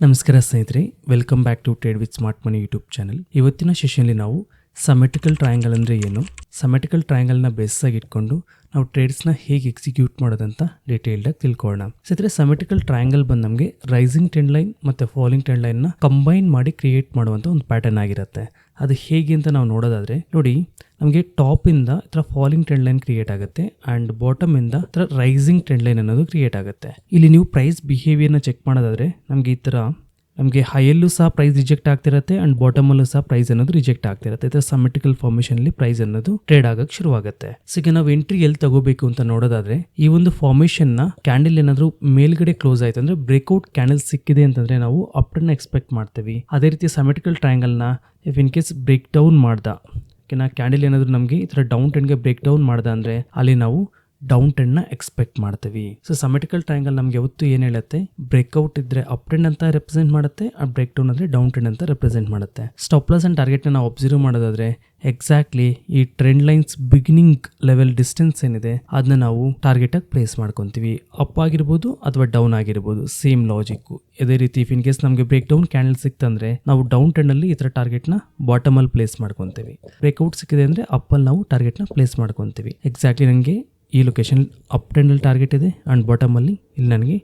ನಮಸ್ಕಾರ ಸ್ನೇಹಿತರೆ welcome back to trade with smart money YouTube channel ಇವತ್ತಿನ ಸೆಷನ್ಲಿ ನಾವು ಸಮೆಟಿಕಲ್ ಟ್ರಯಾಂಗಲ್ ಅಂದರೆ ಏನು? ಸಮೆಟಿಕಲ್ ಟ್ರಯಾಂಗಲ್ನ ಬೇಸಾಗಿ ಇಟ್ಕೊಂಡು ನಾವು ಟ್ರೇಡ್ಸ್ನ ಹೇಗೆ ಎಕ್ಸಿಕ್ಯೂಟ್ ಮಾಡೋದಂತ ಡೀಟೇಲ್ಡಾಗಿ ತಿಳ್ಕೊಳ್ಳೋಣ. ಸ್ನೇಹಿತರೆ ಸಮೆಟಿಕಲ್ ಟ್ರಯಾಂಗಲ್ ಬಂದು ನಮಗೆ ರೈಸಿಂಗ್ ಟ್ರೆಂಡ್ ಲೈನ್ ಮತ್ತು ಫಾಲಿಂಗ್ ಟ್ರೆಂಡ್ ಲೈನ್ನ ಕಂಬೈನ್ ಮಾಡಿ ಕ್ರಿಯೇಟ್ ಮಾಡುವಂಥ ಒಂದು ಪ್ಯಾಟರ್ನ್ ಆಗಿರುತ್ತೆ. ಅದು ಹೇಗೆ ಅಂತ ನಾವು ನೋಡೋದಾದರೆ, ನೋಡಿ ನಮಗೆ ಟಾಪಿಂದ ಈ ಥರ ಫಾಲಿಂಗ್ ಟ್ರೆಂಡ್ ಲೈನ್ ಕ್ರಿಯೇಟ್ ಆಗುತ್ತೆ ಆ್ಯಂಡ್ ಬಾಟಮಿಂದ ಈ ಥರ ರೈಸಿಂಗ್ ಟ್ರೆಂಡ್ ಲೈನ್ ಅನ್ನೋದು ಕ್ರಿಯೇಟ್ ಆಗುತ್ತೆ. ಇಲ್ಲಿ ನೀವು ಪ್ರೈಸ್ ಬಿಹೇವಿಯರ್ನ ಚೆಕ್ ಮಾಡೋದಾದರೆ ನಮಗೆ ಈ ಥರ ನಮಗೆ ಹೈಯಲ್ಲೂ ಸಹ ಪ್ರೈಸ್ ರಿಜೆಕ್ಟ್ ಆಗ್ತಿರುತ್ತೆ ಅಂಡ್ ಬಾಟಮಲ್ಲೂ ಸಹ ಪ್ರೈಸ್ ಅನ್ನೋದು ರಿಜೆಕ್ಟ್ ಆಗ್ತಿರುತ್ತೆ. ಇದರ ಸಮೆಟಿಕಲ್ ಫಾರ್ಮೇಷನಲ್ಲಿ ಪ್ರೈಸ್ ಅನ್ನೋದು ಟ್ರೇಡ್ ಆಗಕ್ಕೆ ಶುರುವಾಗುತ್ತೆ. ಸೊ ನಾವು ಎಂಟ್ರಿ ಎಲ್ಲಿ ತಗೋಬೇಕು ಅಂತ ನೋಡೋದಾದ್ರೆ ಈ ಒಂದು ಫಾರ್ಮೇಷನ್ನ ಕ್ಯಾಂಡಲ್ ಏನಾದರೂ ಮೇಲ್ಗಡೆ ಕ್ಲೋಸ್ ಆಯ್ತು ಅಂದ್ರೆ ಬ್ರೇಕ್ಔಟ್ ಕ್ಯಾಂಡಲ್ ಸಿಕ್ಕಿದೆ ಅಂತಂದ್ರೆ ನಾವು ಅಪ್ಟರ್ನ ಎಕ್ಸ್ಪೆಕ್ಟ್ ಮಾಡ್ತೀವಿ. ಅದೇ ರೀತಿ symmetrical ಟ್ರಯಾಂಗಲ್ನ if in case break down ಮಾಡ್ದ ಕ್ಯಾಂಡಲ್ ಏನಾದರೂ ನಮಗೆ ಈ ಥರ ಡೌನ್ ಟೆನ್ಗೆ ಬ್ರೇಕ್ ಡೌನ್ ಮಾಡ್ದ ಅಂದರೆ ಅಲ್ಲಿ ನಾವು ಡೌನ್ ಟೆನ್ನ ಎಕ್ಸ್ಪೆಕ್ಟ್ ಮಾಡ್ತೀವಿ. ಸೊ ಸಮೆಟಿಕಲ್ ಟ್ರಯಾಂಗಲ್ ನಮ್ಗೆ ಯಾವತ್ತು ಏನು ಹೇಳುತ್ತೆ? ಬ್ರೇಕ್ಔಟ್ ಇದ್ರೆ ಅಪ್ ಟ್ರೆಂಡ್ ಅಂತ ರೆಪ್ರೆಸೆಂಟ್ ಮಾಡುತ್ತೆ, ಆ ಬ್ರೇಕ್ ಡೌನ್ ಅಂದ್ರೆ ಡೌನ್ ಟ್ರೆಂಡ್ ಅಂತ ರೆಪ್ರೆಸೆಂಟ್ ಮಾಡುತ್ತೆ. ಸ್ಟಾಪ್ ಲಾಸ್ ಅಂಡ್ ಟಾರ್ಗೆಟ್ನ ನಾವು ಅಬ್ಸರ್ವ್ ಮಾಡೋದಾದ್ರೆ ಎಕ್ಸಾಕ್ಟ್ಲಿ ಈ trend lines beginning level distance ಏನಿದೆ ಅದನ್ನ ನಾವು ಟಾರ್ಗೆಟ್ ಆಗಿ ಪ್ಲೇಸ್ ಮಾಡ್ಕೊತೀವಿ. ಅಪ್ ಆಗಿರ್ಬೋದು ಅಥವಾ ಡೌನ್ ಆಗಿರ್ಬೋದು ಸೇಮ್ ಲಾಜಿಕ್ ಇದೇ ರೀತಿ ಇನ್ ಕೇಸ್ ನಮಗೆ ಬ್ರೇಕ್ ಡೌನ್ ಕ್ಯಾಂಡಲ್ ಸಿಕ್ತಂದ್ರೆ ನಾವು ಡೌನ್ ಟ್ರೆಂಡ್ ಅಲ್ಲಿ ಈ ತರ ಟಾರ್ಗೆಟ್ನ ಬಾಟಮ್ ಅಲ್ಲಿ ಪ್ಲೇಸ್ ಮಾಡ್ಕೊಂತೀವಿ. ಬ್ರೇಕ್ಔಟ್ ಸಿಕ್ಕಿದೆ ಅಂದ್ರೆ ಅಪ್ ಅಲ್ಲಿ ನಾವು ಟಾರ್ಗೆಟ್ನ ಪ್ಲೇಸ್ ಮಾಡ್ಕೊತೀವಿ. ಎಕ್ಸಾಕ್ಟ್ಲಿ ನನಗೆ ಈ ಲೊಕೇಶನ್ ಅಪ್ ಟ್ರೆಂಡಲ್ಲಿ ಟಾರ್ಗೆಟ್ ಇದೆ ಆ್ಯಂಡ್ ಬಾಟಮಲ್ಲಿ ಇಲ್ಲಿ ನನಗೆ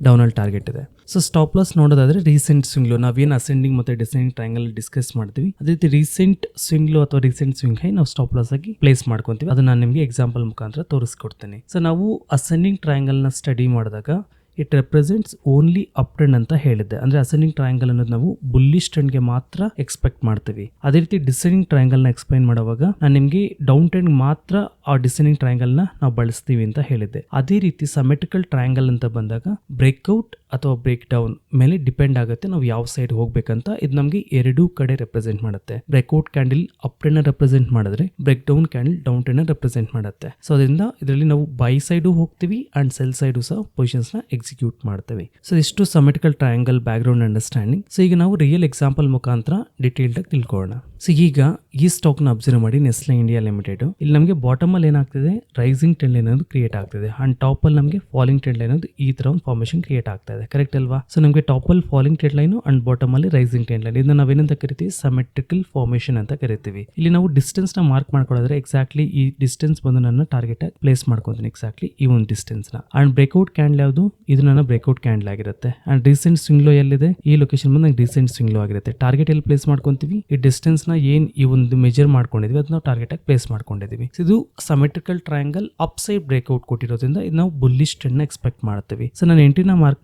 ಡೌನಲ್ಲಿ ಟಾರ್ಗೆಟ್ ಇದೆ. ಸೊ ಸ್ಟಾಪ್ ಲಾಸ್ ನೋಡೋದಾದರೆ ರೀಸೆಂಟ್ ಸ್ವಿಂಗ್ಲು ನಾವೇನು ಅಸೆಂಡಿಂಗ್ ಮತ್ತು ಡಿಸೆಂಡಿಂಗ್ ಟ್ರಯಾಂಗಲ್ ಡಿಸ್ಕಸ್ ಮಾಡ್ತೀವಿ. ಅದೇ ರೀತಿ ರೀಸೆಂಟ್ ಸ್ವಿಂಗ್ಲು ಅಥವಾ ರೀಸೆಂಟ್ ಸ್ವಿಂಗ್ ಹೈ ನಾವು ಸ್ಟಾಪ್ ಲಾಸ್ ಆಗಿ ಪ್ಲೇಸ್ ಮಾಡ್ಕೊತೀವಿ. ಅದು ನಾನು ನಿಮಗೆ ಎಕ್ಸಾಂಪಲ್ ಮುಖಾಂತರ ತೋರಿಸ್ಕೊಡ್ತೇನೆ. ಸೊ ನಾವು ಅಸೆಂಡಿಂಗ್ ಟ್ರಯಾಂಗಲ್ನ ಸ್ಟಡಿ ಮಾಡಿದಾಗ it represents only up trend ಅಂತ ಹೇಳಿದ್ದೆ. ಅಂದ್ರೆ ಅಸೆಂಡಿಂಗ್ ಟ್ರಯಾಂಗಲ್ ಅನ್ನೋದು ನಾವು ಬುಲ್ಲಿಶ್ ಟ್ರೆಂಡ್ಗೆ ಮಾತ್ರ ಎಕ್ಸ್ಪೆಕ್ಟ್ ಮಾಡ್ತೀವಿ. ಅದೇ ರೀತಿ ಡಿಸೆಂಡಿಂಗ್ ಟ್ರಯಾಂಗಲ್ನ ಎಕ್ಸ್ಪ್ಲೈನ್ ಮಾಡುವಾಗ ನಾನು ನಿಮಗೆ ಡೌನ್ ಟ್ರೆಂಡ್ ಮಾತ್ರ ಆ ಡಿಸೆಂಡಿಂಗ್ ಟ್ರಯಾಂಗಲ್ನ ನಾವು ಬಳಸ್ತೀವಿ ಅಂತ ಹೇಳಿದ್ದೆ. ಅದೇ ರೀತಿ ಸಮೆಟಿಕಲ್ ಟ್ರಯಾಂಗಲ್ ಅಂತ ಬಂದಾಗ ಬ್ರೇಕ್ಔಟ್ ಅಥವಾ ಬ್ರೇಕ್ ಡೌನ್ ಮೇಲೆ ಡಿಪೆಂಡ್ ಆಗುತ್ತೆ ನಾವು ಯಾವ ಸೈಡ್ ಹೋಗ್ಬೇಕಂತ. ಇದು ನಮಗೆ ಎರಡೂ ಕಡೆ ರೆಪ್ರೆಸೆಂಟ್ ಮಾಡುತ್ತೆ. Breakout candle up trend represent ಮಾಡಿದ್ರೆ break down candle down trend represent ಮಾಡುತ್ತೆ. ಸೊ ಅದರಿಂದ ಇದರಲ್ಲಿ ನಾವು ಬೈ ಸೈಡು ಹೋಗ್ತೀವಿ ಅಂಡ್ ಸೆಲ್ ಸೈಡು ಸಹ ಪೊಸಿಷನ್ಸ್ನ ಎಕ್ಸಿಕ್ಯೂಟ್ ಮಾಡ್ತೇವೆ. ಸೊ ಇಷ್ಟು symmetrical triangle background understanding so ಈಗ ನಾವು ರಿಯಲ್ ಎಕ್ಸಾಂಪಲ್ ಮುಖಾಂತರ ಡಿಟೇಲ್ಡ್ ಆಗಿ ತಿಳ್ಕೊಳ್ಳೋಣ. ಸೊ ಈಗ ಈ ಸ್ಟಾಕ್ನ ಅಬ್ಸರ್ವ್ ಮಾಡಿ ನೆಸ್ಲೆ ಇಂಡಿಯಾ ಲಿಮಿಟೆಡ್ ಇಲ್ಲಿ ನಮಗೆ ಬಾಟಮ್ ಅಲ್ಲಿ ಏನಾಗ್ತಿದೆ? ರೈಸಿಂಗ್ ಟ್ರೆಂಡ್ ಅನ್ನೋದು ಕ್ರಿಯೇಟ್ ಆಗ್ತಿದೆ. ಅಂಡ್ ಟಾಪ್ ಅಲ್ಲಿ ನಮಗೆ ಫಾಲಿಂಗ್ ಟ್ರೆಂಡ್ ಅನ್ನೋದು ಈ ತರ ಒಂದು ಫಾರ್ಮೇಶನ್ ಕ್ರಿಯೇಟ್ ಆಗ್ತಾ ಇದೆ. ಕರೆಕ್ಟ್ ಅಲ್ವಾ? ಸೊ ನಮಗೆ ಟಾಪ್ ಅಲ್ಲಿ falling trend line and bottom ಅಲ್ಲಿ ರೈಸಿಂಗ್ ಟ್ರೆಂಡ್ ಲೈನ್ ಇದನ್ನ ನಾವೇನಂತ ಕರಿತೀವಿ? ಸಮೆಟ್ರಿಕಲ್ ಫಾರ್ಮೇಶನ್ ಅಂತ ಕರಿತೀವಿ. ಇಲ್ಲಿ ನಾವು ಡಿಸ್ಟೆನ್ಸ್ನ ಮಾರ್ಕ್ ಮಾಡ್ಕೊಳ್ಳೋದ್ರೆ ಎಕ್ಸಾಕ್ಟ್ಲಿ ಈ ಡಿಸ್ಟೆನ್ಸ್ ಬಂದು ನನ್ನ ಟಾರ್ಗೆಟ್ ಆಗಿ ಪ್ಲೇಸ್ ಮಾಡ್ಕೊಂತೀನಿ ಎಕ್ಸಾಕ್ಟ್ಲಿ ಈ ಒಂದು ಡಿಸ್ಟೆನ್ಸ್ನ. ಅಂಡ್ ಬ್ರೇಕ್ಔಟ್ ಕ್ಯಾಂಡಲ್ ಯಾವುದು? ಇದು ನನ್ನ ಬ್ರೇಕ್ಔಟ್ ಕ್ಯಾಂಡಲ್ ಆಗಿರುತ್ತೆ. ಅಂಡ್ ರೀಸೆಂಟ್ ಸ್ವಿಂಗ್ ಲೋ ಎಲ್ಲಿದೆ? ಈ ಲೊಕೇಶನ್ ಬಂದು ರೀಸೆಂಟ್ ಸ್ವಿಂಗ್ ಲೋ ಆಗಿರುತ್ತೆ. ಟಾರ್ಗೆಟ್ ಎಲ್ಲಿ ಪ್ಲೇಸ್ ಮಾಡ್ಕೊಂತೀವಿ? ಈ ಡಿಸ್ಟೆನ್ಸ್ನ ಏನ್ ಈ ಒಂದು ಮೆಜರ್ ಮಾಡ್ಕೊಂಡಿದ್ವಿ? ಅದನ್ನ ನಾವು ಟಾರ್ಗೆಟ್ ಆಗಿ ಪ್ಲೇಸ್ ಮಾಡ್ಕೊಂಡಿದೀವಿ. ಇದು symmetrical triangle up side breakout ಕೊಟ್ಟಿರೋದ್ರಿಂದ ಇದು ನಾವು ಬುಲ್ಲಿಶ್ ಟ್ರೆಂಡ್ ಎಕ್ಸ್ಪೆಕ್ಟ್ ಮಾಡ್ತೀವಿ. ಸೊ ನಾನು ಎಂಟ್ರಿನ ಮಾರ್ಕ್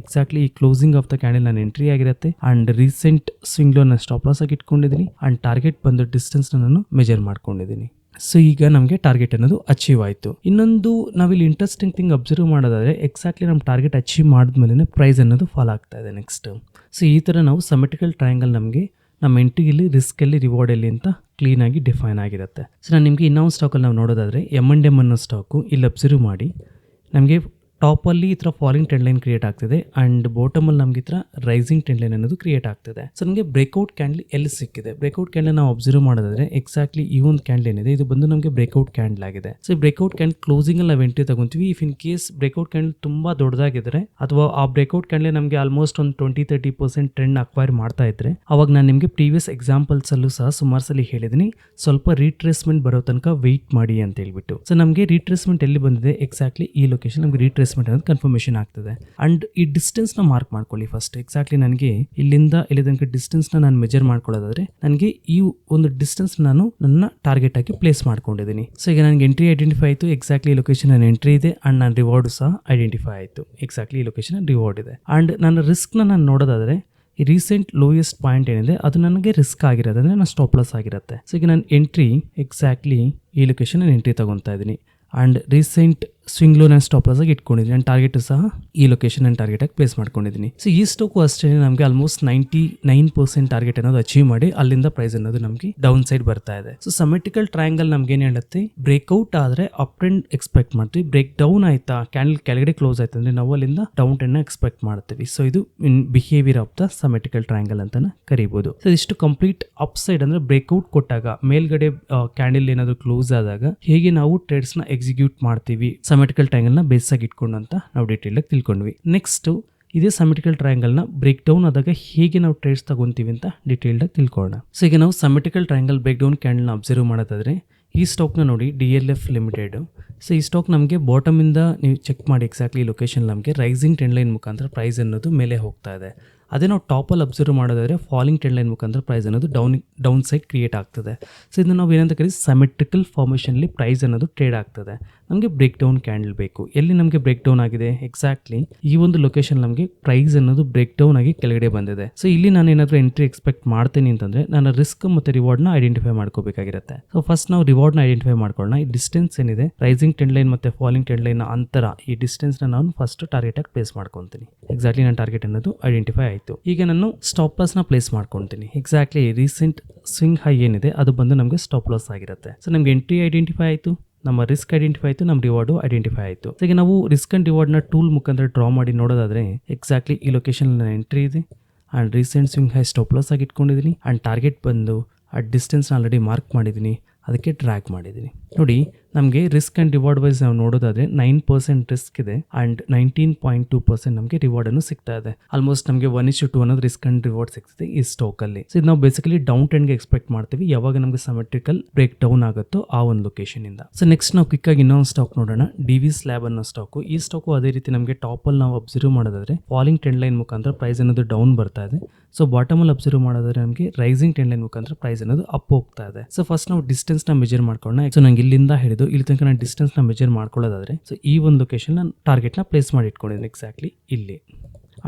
ಎಕ್ಸಾಕ್ಟ್ಲಿ ಈ ಕ್ಲೋಸಿಂಗ್ ಆಫ್ ದ ಕ್ಯಾಂಡಲ್ ನನ್ನ ಎಂಟ್ರಿ ಆಗಿರುತ್ತೆ ಅಂಡ್ ರೀಸೆಂಟ್ ಸ್ವಿಂಗ್ ಲೋ ನಾನು ಸ್ಟಾಪ್ ಲಾಸ್ ಆಗಿ ಇಟ್ಕೊಂಡಿದ್ದೀನಿ ಅಂಡ್ ಟಾರ್ಗೆಟ್ ಬಂದ ಡಿಸ್ಟೆನ್ಸ್ ನಾನು ಮೆಜರ್ ಮಾಡ್ಕೊಂಡಿದ್ದೀನಿ. ಸೊ ಈಗ ನಮಗೆ ಟಾರ್ಗೆಟ್ ಅನ್ನೋದು ಅಚೀವ್ ಆಯಿತು. ಇನ್ನೊಂದು ನಾವಿಲ್ಲಿ ಇಂಟ್ರೆಸ್ಟಿಂಗ್ ಥಿಂಗ್ ಅಬ್ಸರ್ವ್ ಮಾಡೋದಾದ್ರೆ ಎಕ್ಸಾಕ್ಟ್ಲಿ ನಮ್ಮ ಟಾರ್ಗೆಟ್ ಅಚೀವ್ ಮಾಡಿದ್ಮೇಲೆ ಪ್ರೈಸ್ ಅನ್ನೋದು ಫಾಲೋ ಆಗ್ತಾ ಇದೆ ನೆಕ್ಸ್ಟ್ ಸೊ ಈ ಥರ ನಾವು ಸಮೆಟಿಕಲ್ ಟ್ರಯಾಂಗಲ್ ನಮಗೆ ನಮ್ಮ ಎಂಟ್ರಿಯಲ್ಲಿ ರಿವಾರ್ಡ್ ಅಲ್ಲಿ ಅಂತ ಕ್ಲೀನಾಗಿ ಡಿಫೈನ್ ಆಗಿರುತ್ತೆ. ಸೊ ನಾನು ನಿಮಗೆ ಇನ್ನೊಂದು ಸ್ಟಾಕಲ್ಲಿ ನಾವು ನೋಡೋದಾದರೆ ಎಂ ಅಂಡ್ ಎಂ ಅನ್ನೋ ಸ್ಟಾಕು ಇಲ್ಲಿ ಅಬ್ಸರ್ವ್ ಮಾಡಿ. ನಮಗೆ ಟಾಪಲ್ಲಿ ಈ ಥರ ಫಾಲಿಂಗ್ ಟ್ರೆಂಡ್ ಲೈನ್ ಕ್ರಿಯೇಟ್ ಆಗ್ತಿದೆ ಆ್ಯಂಡ್ ಬಾಟಮಲ್ಲಿ ನಮಗೆ ಈ ಥರ ರೈಸಿಂಗ್ ಟ್ರೆಂಡ್ ಲೈನ್ ಅನ್ನೋದು ಕ್ರಿಯೇಟ್ ಆಗ್ತಿದೆ. ಸೊ ನಮಗೆ ಬ್ರೇಕ್ಔಟ್ ಕ್ಯಾಂಡಲ್ ಎಲ್ಲಿ ಸಿಕ್ಕಿದೆ? ಬ್ರೇಕ್ಔಟ್ ಕ್ಯಾಂಡಲ್ ನಾವು ಅಬ್ಸರ್ವ್ ಮಾಡೋದಾದ್ರೆ ಎಕ್ಸಾಕ್ಟ್ಲಿ ಈ ಒಂದು ಕ್ಯಾಂಡ್ಲ್ ಏನಿದೆ? ಇದು ಬಂದು ನಮಗೆ ಬ್ರೇಕ್ಔಟ್ ಕ್ಯಾಂಡ್ಲ್ ಆಗಿದೆ. ಸೊ ಬ್ರೇಕ್ಔಟ್ ಕ್ಯಾಂಡ್ ಕ್ಲೋಸಿಂಗ್ ಅಲ್ಲಿ ನಾವು entry ತಗೊಂತೀವಿ. If in case breakout candle ತುಂಬಾ ದೊಡ್ಡದಾಗಿದ್ರೆ ಅಥವಾ ಆ ಬ್ರೇಕ್ಔಟ್ ಕ್ಯಾಂಡ್ಲೆ ನಮಗೆ ಆಲ್ಮೋಸ್ಟ್ ಒಂದು twenty thirty percent trend acquire ಮಾಡ್ತಾ ಇದ್ರೆ, ಅವಾಗ ನಾನು ನಿಮಗೆ ಪ್ರೀವಿಯಸ್ ಎಕ್ಸಾಂಪಲ್ಸ್ ಅಲ್ಲೂ ಸಹ ಸುಮಾರು ಸಲ ಸ್ವಲ್ಪ ರೀಟ್ರೇಸ್ಮೆಂಟ್ ಬರೋ ತನಕ ವೆಯ್ಟ್ ಮಾಡಿ ಅಂತ ಹೇಳ್ಬಿಟ್ಟು. ಸೊ ನಮಗೆ ರೀಟ್ರೇಸ್ಮೆಂಟ್ ಎಲ್ಲಿ ಬಂದಿದೆ? ಎಕ್ಸಾಕ್ಟ್ಲಿ ಈ ಲೊಕೇಶನ್ ನಮಗೆ ರೀಟ್ರೇಸ್ಮೆಂಟ್ ಅನ್ನೋದು ಕನ್ಫರ್ಮೇಷನ್ ಆಗ್ತದೆ. ಅಂಡ್ ಈ ಡಿಸ್ಟೆನ್ಸ್ನ ಮಾರ್ಕ್ ಮಾಡ್ಕೊಳ್ಳಿ ಫಸ್ಟ್ ಎಕ್ಸಾಕ್ಟ್ಲಿ ನನಗೆ ಇಲ್ಲಿಂದ ಇಲ್ಲಿ ತನಕ ಡಿಸ್ಟೆನ್ಸ್ ನಾನು ಮೆಜರ್ ಮಾಡ್ಕೊಳ್ಳೋದಾದ್ರೆ ನನಗೆ ಈ ಒಂದು ಡಿಸ್ಟೆನ್ಸ್ ನಾನು ನನ್ನ ಟಾರ್ಗೆಟ್ ಆಗಿ ಪ್ಲೇಸ್ ಮಾಡ್ಕೊಂಡಿದ್ದೀನಿ. ಸೊ ಈಗ ನನಗೆ ಎಂಟ್ರಿ ಐಡೆಂಟಿಫೈ ಆಯಿತು. ಎಕ್ಸಾಕ್ಟ್ಲಿ ಲೊಕೇಶನ್ ನನ್ನ ಎಂಟ್ರಿ ಇದೆ. ಅಂಡ್ ನನ್ನ ರಿವಾರ್ಡ್ ಸಹ ಐಡೆಂಟಿಫೈ ಆಯಿತು. ಎಕ್ಸಾಕ್ಟ್ಲಿ ಈ ಲೊಕೇಶನ್ ರಿವಾರ್ಡ್ ಇದೆ. ಅಂಡ್ ನನ್ನ ರಿಸ್ಕ್ನ ನಾನು ನೋಡೋದಾದ್ರೆ ಈ ರೀಸೆಂಟ್ ಲೋಯೆಸ್ಟ್ ಪಾಯಿಂಟ್ ಏನಿದೆ, ಅದು ನನಗೆ ರಿಸ್ಕ್ ಆಗಿರೋದು ಅಂದರೆ ನಾನು ಸ್ಟಾಪ್ ಲಾಸ್ ಆಗಿರುತ್ತೆ. ಸೊ ಈಗ ನಾನು ಎಂಟ್ರಿ ಎಕ್ಸಾಕ್ಟ್ಲಿ ಈ ಲೊಕೇಶನ್ ನಾನು ಎಂಟ್ರಿ ತಗೊತಾ ಇದ್ದೀನಿ. And recent swing loan stop ಆಗಿ ಇಟ್ಕೊಂಡಿದ್ದೀನಿ. ನನ್ನ ಟಾರ್ಗೆಟ್ ಸಹ ಈ ಲೊಕೇಶನ್ ನನ್ನ ಟಾರ್ಗೆಟ್ ಆಗಿ ಪ್ಲೇಸ್ ಮಾಡ್ಕೊಂಡಿದ್ದೀನಿ. ಸೊ ಈ ಸ್ಟೋಕು ಅಷ್ಟೇ ನಮಗೆ almost ninety nine percent target ಅನ್ನೋದು ಅಚೀವ್ ಮಾಡಿ ಅಲ್ಲಿಂದ ಪ್ರೈಸ್ ಅನ್ನೋದು ನಮಗೆ ಡೌನ್ ಸೈಡ್ ಬರ್ತಾ ಇದೆ. ಸೊ ಸಮೆಟಿಕಲ್ ಟ್ರಯಾಂಗಲ್ ನಮ್ಗೆ ಏನು ಹೇಳುತ್ತೆ? ಬ್ರೇಕ್ಔಟ್ ಆದರೆ ಅಪ್ ಟ್ರೆಂಡ್ ಎಕ್ಸ್ಪೆಕ್ಟ್ ಮಾಡ್ತೀವಿ. ಬ್ರೇಕ್ ಡೌನ್ ಆಯ್ತಾ? ಕ್ಯಾಂಡಲ್ ಕೆಳಗಡೆ ಕ್ಲೋಸ್ ಆಯ್ತು ಅಂದ್ರೆ ನಾವು ಅಲ್ಲಿಂದ ಡೌನ್ ಟ್ರೆಂಡ್ ಎಕ್ಸ್ಪೆಕ್ಟ್ ಮಾಡ್ತೀವಿ. ಸೊ ಇದು in behaviour of the symmetrical triangle ಅಂತ ಕರಿಬಹುದು ಸೊ ಇಷ್ಟು ಕಂಪ್ಲೀಟ್ ಅಪ್ ಸೈಡ್ ಅಂದ್ರೆ ಬ್ರೇಕ್ಔಟ್ ಕೊಟ್ಟಾಗ ಮೇಲ್ಗಡೆ ಕ್ಯಾಂಡಲ್ ಏನಾದ್ರು ಕ್ಲೋಸ್ ಆದಾಗ ಹೇಗೆ ನಾವು ಟ್ರೇಡ್ಸ್ನ ಎಕ್ಸಿಕ್ಯೂಟ್ ಮಾಡ್ತೀವಿ? ಸಮೆಟಿಕಲ್ ಟ್ರಯಾಂಗಲ್ನ ಬೇಸ್ ಆಗಿ ಇಟ್ಕೊಂಡು ಅಂತ ನಾವು ಡೀಟೇಲ್ ಆಗಿ ತಿಳ್ಕೊಂಡ್ವಿ. ನೆಕ್ಸ್ಟ್ ಇದೇ ಸಮೆಟಿಕಲ್ ಟ್ರಯಾಂಗಲ್ನ ಬ್ರೇಕ್ ಡೌನ್ ಆದಾಗ ಹೇಗೆ ನಾವು ಟ್ರೇಡ್ಸ್ ತಗೊಂತೀವಿ ಅಂತ ಡೀಟೇಲ್ಡಾಗಿ ತಿಳ್ಕೊಳ್ಳೋಣ. ಸೊ ಈಗ ನಾವು ಸಮೆಟಿಕಲ್ ಟ್ರಯಾಂಗಲ್ ಬ್ರೇಕ್ ಡೌನ್ ಕ್ಯಾಂಡಲ್ನ ಅಬ್ಸರ್ವ್ ಮಾಡೋದಾದ್ರೆ ಈ ಸ್ಟಾಕ್ನ ನೋಡಿ D L F limited so ಈ ಸ್ಟಾಕ್ ನಮಗೆ ಬಾಟಮಿಂದ ನೀವು ಚೆಕ್ ಮಾಡಿ ಎಕ್ಸಾಕ್ಟ್ಲಿ ಲೊಕೇಶನ್ ನಮಗೆ ರೈಸಿಂಗ್ ಟ್ರೆಂಡ್ ಲೈನ್ ಮುಖಾಂತರ ಪ್ರೈಸ್ ಅನ್ನೋದು ಮೇಲೆ ಹೋಗ್ತಾ ಇದೆ. ಅದೇ ನಾವು ಟಾಪಲ್ಲಿ ಅಬ್ಸರ್ವ್ ಮಾಡೋದಾದರೆ ಫಾಲಿಂಗ್ ಟ್ರೆಂಡ್ ಲೈನ್ ಮುಖಾಂತರ ಪ್ರೈಸ್ ಅನ್ನೋದು ಡೌನ್ ಡೌನ್ ಸೈಡ್ ಕ್ರಿಯೇಟ್ ಆಗ್ತದೆ. ಸೊ ಇದನ್ನು ನಾವು ಏನಂತ ಕರೀ ಸಮೆಟ್ರಿಕಲ್ ಫಾರ್ಮೇಷನ್ಲಿ ಪ್ರೈಸ್ ಅನ್ನೋದು ಟ್ರೇಡ್ ಆಗ್ತದೆ. ನಮಗೆ ಬ್ರೇಕ್ ಡೌನ್ ಕ್ಯಾಂಡಲ್ ಬೇಕು. ಎಲ್ಲಿ ನಮಗೆ ಬ್ರೇಕ್ ಡೌನ್ ಆಗಿದೆ? ಎಕ್ಸಾಕ್ಟ್ಲಿ ಈ ಒಂದು ಲೊಕೇಶನ್ ನಮಗೆ ಪ್ರೈಸ್ ಅನ್ನೋದು ಬ್ರೇಕ್ ಡೌನ್ ಆಗಿ ಕೆಳಗಡೆ ಬಂದಿದೆ. ಸೊ ಇಲ್ಲಿ ನಾನು ಏನಾದರೂ ಎಂಟ್ರಿ ಎಕ್ಸ್ಪೆಕ್ಟ್ ಮಾಡ್ತೀನಿ ಅಂತಂದರೆ ನಾನು ರಿಸ್ಕ್ ಮತ್ತು ರಿವಾರ್ಡ್ನ ಐಡೆಂಟಿಫೈ ಮಾಡ್ಕೋಬೇಕಾಗಿರುತ್ತೆ. ಸೊ ಫಸ್ಟ್ ನಾವು ರಿವಾರ್ಡ್ನ ಐಡೆಂಟಿಫೈ ಮಾಡ್ಕೊಳ್ಳೋಣ. ಈ ಡಿಸ್ಟೆನ್ಸ್ ಏನಿದೆ? ರೈಸಿಂಗ್ ಟ್ರೆಂಡ್ ಲೈನ್ ಮತ್ತು ಫಾಲಿಂಗ್ ಟ್ರೆಂಡ್ ಲೈನ್ ಅಂತರ ಈ ಡಿಸ್ಟೆನ್ಸ್ನ ನಾನು ಫಸ್ಟ್ ಟಾರ್ಗೆಟ್ ಆಗಿ ಪ್ಲೇಸ್ ಮಾಡ್ಕೊತೀನಿ. ಎಕ್ಸಾಕ್ಟ್ಲಿ ನನ್ನ ಟಾರ್ಗೆಟ್ ಅನ್ನೋದು ಐಡೆಂಟಿಫೈ ಆಯಿತು. ಈಗ ನಾನು ಸ್ಟಾಪ್ ಲಾಸ್ನ ಪ್ಲೇಸ್ ಮಾಡ್ಕೊತೀನಿ. ಎಕ್ಸಾಕ್ಟ್ಲಿ ರೀಸೆಂಟ್ ಸ್ವಿಂಗ್ ಹೈ ಏನಿದೆ ಅದು ಬಂದು ನಮಗೆ ಸ್ಟಾಪ್ ಲಾಸ್ ಆಗಿರುತ್ತೆ. ಸೊ ನಮಗೆ ಎಂಟ್ರಿ ಐಡೆಂಟಿಫೈ ಆಯಿತು. ನಮ್ಮ ರಿಸ್ಕ್ ಐಡೆಂಟಿಫೈ ಆಯಿತು, ನಮ್ಮ ರಿವಾರ್ಡು ಐಡೆಂಟಿಫೈ ಆಯಿತು. ಈಗ ನಾವು ರಿಸ್ಕ್ ಆ್ಯಂಡ್ ರಿವಾರ್ಡ್ನ ಟೂಲ್ ಮುಖಾಂತರ ಡ್ರಾ ಮಾಡಿ ನೋಡೋದಾದರೆ ಎಕ್ಸಾಕ್ಟ್ಲಿ ಈ ಲೊಕೇಶನ್ ಎಂಟ್ರಿ ಇದೆ. And recent swing high stop loss ಆಗಿ ಇಟ್ಕೊಂಡಿದ್ದೀನಿ ಆ್ಯಂಡ್ ಟಾರ್ಗೆಟ್ ಬಂದು, ಆ ಡಿಸ್ಟೆನ್ಸ್ನ ಆಲ್ರೆಡಿ ಮಾರ್ಕ್ ಮಾಡಿದ್ದೀನಿ ಅದಕ್ಕೆ ಟ್ರ್ಯಾಕ್ ಮಾಡಿದ್ದೀನಿ ನೋಡಿ ನಮಗೆ ರಿಸ್ಕ್ ಅಂಡ್ ರಿವಾರ್ಡ್ ವೈಸ್ ನಾವು ನೋಡೋದಾದ್ರೆ ನೈನ್ ಪರ್ಸೆಂಟ್ ರಿಸ್ಕ್ ಇದೆ and nineteen point two percent ನಮಗೆ ರಿವಾರ್ಡನ್ನು ಸಿಗ್ತಾ ಇದೆ. ಆಲ್ಮೋಸ್ಟ್ ನಮಗೆ ಒನ್ ಇಸ್ ಟು ಅನ್ನೋದು ರಿಸ್ಕ್ ಅಂಡ್ ರಿವಾರ್ಡ್ ಸಿಗ್ತದೆ ಈ ಸ್ಟಾಕಲ್ಲಿ ಸೊ ಇದು ನಾವು ಬೇಸಿಕಲಿ ಡೌನ್ ಟ್ರೆಂಡ್ಗೆ ಎಕ್ಸ್ಪೆಕ್ಟ್ ಮಾಡ್ತೀವಿ. ಯಾವಾಗ ನಮಗೆ ಸಮೆಟ್ರಿಕಲ್ ಬ್ರೇಕ್ ಡೌನ್ ಆಗುತ್ತೋ ಆ ಒಂದು ಲೊಕೇಶನ್ ಇಂದ. ಸೊ ನೆಕ್ಸ್ಟ್ ನಾವು ಕ್ವಿಕ್ ಆಗಿ ಇನ್ನೊಂದು ಸ್ಟಾಕ್ ನೋಡೋಣ. ಡಿ ವಿ ಸ್ಲ್ಯಾಬ್ ಅನ್ನೋ ಸ್ಟಾಕ್ ಈ ಸ್ಟಾಕು ಅದೇ ರೀತಿ ನಮಗೆ ಟಾಪ್ ಅಲ್ಲಿ ನಾವು ಅಬ್ಸರ್ವ್ ಮಾಡೋದಾದ್ರೆ ಫಾಲಿಂಗ್ ಟ್ರೆಂಡ್ ಲೈನ್ ಮುಖಾಂತರ ಪ್ರೈಸ್ ಅನ್ನೋದು ಡೌನ್ ಬರ್ತಾ ಇದೆ. ಸೊ ಬಾಟಮ್ ಅಲ್ಲಿ ಅಬ್ಸರ್ವ್ ಮಾಡೋದಾದ್ರೆ ನಮಗೆ ರೈಸಿಂಗ್ ಟ್ರೆಂಡ್ ಲೈನ್ ಮುಖಾಂತರ ಪ್ರೈಸ್ ಅನ್ನೋದು ಅಪ್ ಹೋಗ್ತಾ ಇದೆ. ಸೊ ಫಸ್ಟ್ ನಾವು ಡಿಸ್ಟೆನ್ಸ್ನ ಮೆಜರ್ ಮಾಡ್ಕೊಳ್ಳೋಣ. ಸೊ ನಂಗೆ ಇಲ್ಲಿಂದ ಹಿಡಿದು ಇಲ್ಲಿ ತನಕ ನಾನು ಡಿಸ್ಟೆನ್ಸ್ನ ಮೆಜರ್ ಮಾಡ್ಕೊಳ್ಳೋದಾದ್ರೆ ಸೊ ಈ ಒಂದು ಲೊಕೇಶನ್ ನಾನು ಟಾರ್ಗೆಟ್ನ ಪ್ಲೇಸ್ ಮಾಡಿ ಇಟ್ಕೊಂಡಿದ್ದೀನಿ ಎಕ್ಸಾಕ್ಟ್ಲಿ ಇಲ್ಲಿ.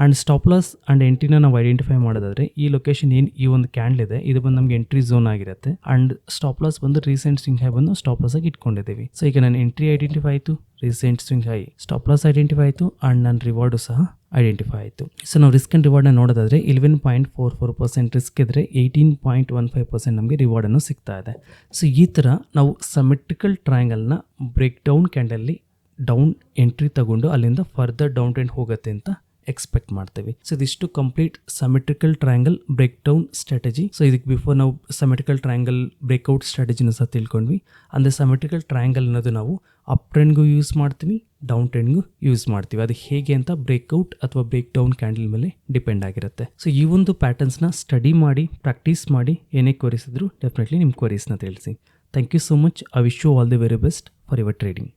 ಆ್ಯಂಡ್ ಸ್ಟಾಪ್ ಲಾಸ್ ಆ್ಯಂಡ್ ಎಂಟ್ರಿನ ನಾವು ಐಡೆಂಟಿಫೈ ಮಾಡೋದಾದ್ರೆ, ಈ ಲೊಕೇಶನ್ ಏನು ಈ ಒಂದು ಕ್ಯಾಂಡಲ್ ಇದೆ, ಇದು ಬಂದು ನಮಗೆ ಎಂಟ್ರಿ ಝೋನ್ ಆಗಿರುತ್ತೆ. ಆ್ಯಂಡ್ ಸ್ಟಾಪ್ ಲಾಸ್ ಬಂದು ರೀಸೆಂಟ್ ಸ್ವಿಂಗ್ ಹೈ ಬಂದು ಸ್ಟಾಪ್ ಲಾಸ್ ಆಗಿ ಇಟ್ಕೊಂಡಿದ್ದೀವಿ. ಸೊ ಈಗ ನಾನು ಎಂಟ್ರಿ ಐಡೆಂಟಿಫೈ ಆಯಿತು recent swing high stop loss identify ಆಯಿತು ಆ್ಯಂಡ್ ನನ್ನ ರಿವಾರ್ಡು ಸಹ ಐಡೆಂಟಿಫೈ ಆಯಿತು. ಸೊ ನಾವು ರಿಸ್ಕ್ ಆ್ಯಂಡ್ ರಿವಾರ್ಡ್ನ ನೋಡೋದಾದ್ರೆ eleven point four four percent risk ಇದ್ದರೆ eighteen point one five percent ನಮಗೆ ರಿವಾರ್ಡನ್ನು ಸಿಗ್ತಾ ಇದೆ. ಸೊ ಈ ಥರ ನಾವು ಸಮೆಟ್ರಿಕಲ್ ಟ್ರಯಾಂಗಲ್ನ ಬ್ರೇಕ್ ಡೌನ್ ಕ್ಯಾಂಡಲ್ಲಿ ಡೌನ್ ಎಂಟ್ರಿ ತಗೊಂಡು ಅಲ್ಲಿಂದ ಫರ್ದರ್ ಡೌನ್ ಟ್ರೆಂಡ್ ಹೋಗುತ್ತೆ ಅಂತ ಎಕ್ಸ್ಪೆಕ್ಟ್ ಮಾಡ್ತೇವೆ. ಸೊ ಇದಿಷ್ಟು complete symmetrical triangle break down strategy so ಇದಕ್ಕೆ ಬಿಫೋರ್ ನಾವು ಸಮೆಟ್ರಿಕಲ್ ಟ್ರಯಾಂಗಲ್ ಬ್ರೇಕ್ಔಟ್ ಸ್ಟ್ರಾಟಜಿನ ಸಹ ತಿಳ್ಕೊಂಡ್ವಿ. ಅಂದರೆ ಸಮೆಟ್ರಿಕಲ್ ಟ್ರಯಾಂಗಲ್ ಅನ್ನೋದು ನಾವು ಅಪ್ ಟ್ರೆಂಡ್ಗೂ ಯೂಸ್ ಮಾಡ್ತೀವಿ ಡೌನ್ ಟ್ರೆಂಡ್ಗೂ ಯೂಸ್ ಮಾಡ್ತೀವಿ. ಅದು ಹೇಗೆ ಅಂತ ಬ್ರೇಕ್ಔಟ್ ಅಥವಾ ಬ್ರೇಕ್ ಡೌನ್ ಕ್ಯಾಂಡಲ್ ಮೇಲೆ ಡಿಪೆಂಡ್ ಆಗಿರುತ್ತೆ. ಸೊ ಈ ಒಂದು ಪ್ಯಾಟರ್ನ್ಸ್ನ ಸ್ಟಡಿ ಮಾಡಿ ಪ್ರಾಕ್ಟೀಸ್ ಮಾಡಿ, ಏನೇ ಕೋರಿಸಿದ್ರು ಡೆಫಿನೆಟ್ಲಿ ನಿಮ್ಮ ಕ್ವರೀಸ್ನ ತಿಳಿಸಿ. Thank you so much I wish you all the very best for your trading